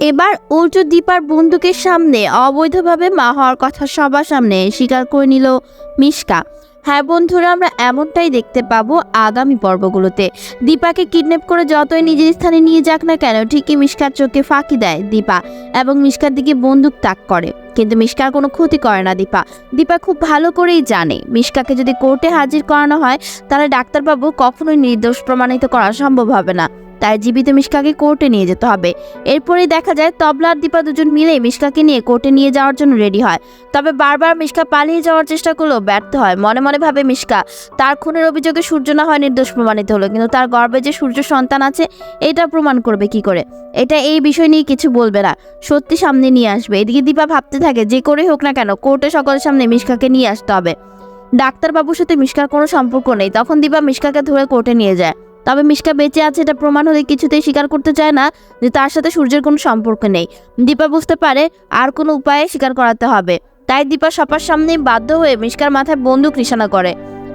এবার উল্টো দীপার বন্দুকের সামনে অবৈধভাবে মা হওয়ার কথা সবার সামনে স্বীকার করে নিল মিশকা। হ্যাঁ বন্ধুরা, আমরা এমনটাই দেখতে পাবো আগামী পর্বগুলোতে। দীপাকে কিডন্যাপ করে যতই নিজের স্থানে নিয়ে যাক না কেন, ঠিকই মিশকার চোখে ফাঁকি দেয় দীপা এবং মিশকার দিকে বন্দুক তাক করে। কিন্তু মিশকার কোনো ক্ষতি করে না দীপা। দীপা খুব ভালো করেই জানে, মিশকাকে যদি কোর্টে হাজির করানো হয়, তাহলে ডাক্তারবাবু কখনোই নির্দোষ প্রমাণিত করা সম্ভব হবে না। তাই জীবিত মিশকাকে কোর্টে নিয়ে যেতে হবে। এরপরেই দেখা যায় তবলা আর দীপা দুজন মিলে মিশকাকে নিয়ে কোর্টে নিয়ে যাওয়ার জন্য রেডি হয়। তবে বারবার মিশকা পালিয়ে যাওয়ার চেষ্টা করলেও ব্যর্থ হয়। মনে মনে ভাবে মিশকা, তার খুনের অভিযোগে সূর্য না হয় নির্দোষ প্রমাণিত হলো, কিন্তু তার গর্বে যে সূর্য সন্তান আছে, এটা প্রমাণ করবে কি করে? এটা এই বিষয় নিয়ে কিছু বলবে না। সত্যি সামনে নিয়ে আসবে। এদিকে দীপা ভাবতে থাকে, যে করে হোক না কেন, কোর্টে সকলের সামনে মিশকাকে নিয়ে আসতে হবে। ডাক্তারবাবুর সাথে মিশকার কোনো সম্পর্ক নেই। তখন দীপা মিশকাকে ধরে কোর্টে নিয়ে যায়। তবে মিশকা বেঁচে আছে এটা প্রমাণ হলে কিছুতেই স্বীকার করতে চায় না যে তার সাথে সূর্যের কোনো সম্পর্ক নেই। দীপা বুঝতে পারে আর কোনো উপায়ে স্বীকার করাতে হবে। তাই দীপা সবার সামনেই বাধ্য হয়ে মিশকার মাথায় বন্দুক নিশানা করে।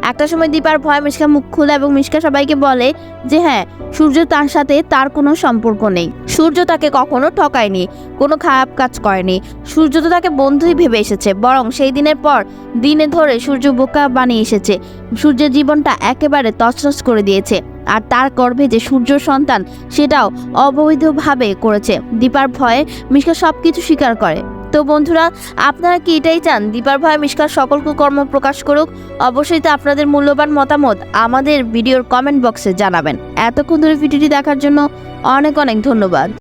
একটা সময় দীপার ভয় মিশকা মুখ খুলে এবং মিশকা সবাইকে বলে যে হ্যাঁ সূর্য তার সাথে তার কোনো সম্পর্ক নেই। সূর্য তাকে কখনো ঠকায়নি, কোনো খারাপ কাজ করেনি। সূর্য তো তাকে বন্ধুই ভেবে এসেছে, বরং সেই দিনের পর দিনে ধরে সূর্য বোকা বানিয়ে এসেছে। সূর্যের জীবনটা একেবারে তছনছ করে দিয়েছে, আর তার গর্ভে যে সূর্য সন্তান, সেটাও অবৈধভাবে করেছে। দীপার ভয়ে মিশকা সব কিছু স্বীকার করে। তো বন্ধুরা, আপনারা কি এটাই চান? দীপার ভাই, মিশকার সকল কর্ম প্রকাশ করুক। অবশ্যই তো আপনাদের মূল্যবান মতামত আমাদের ভিডিওর কমেন্ট বক্সে জানাবেন। এতক্ষণ ধরে ভিডিওটি দেখার জন্য অনেক অনেক ধন্যবাদ।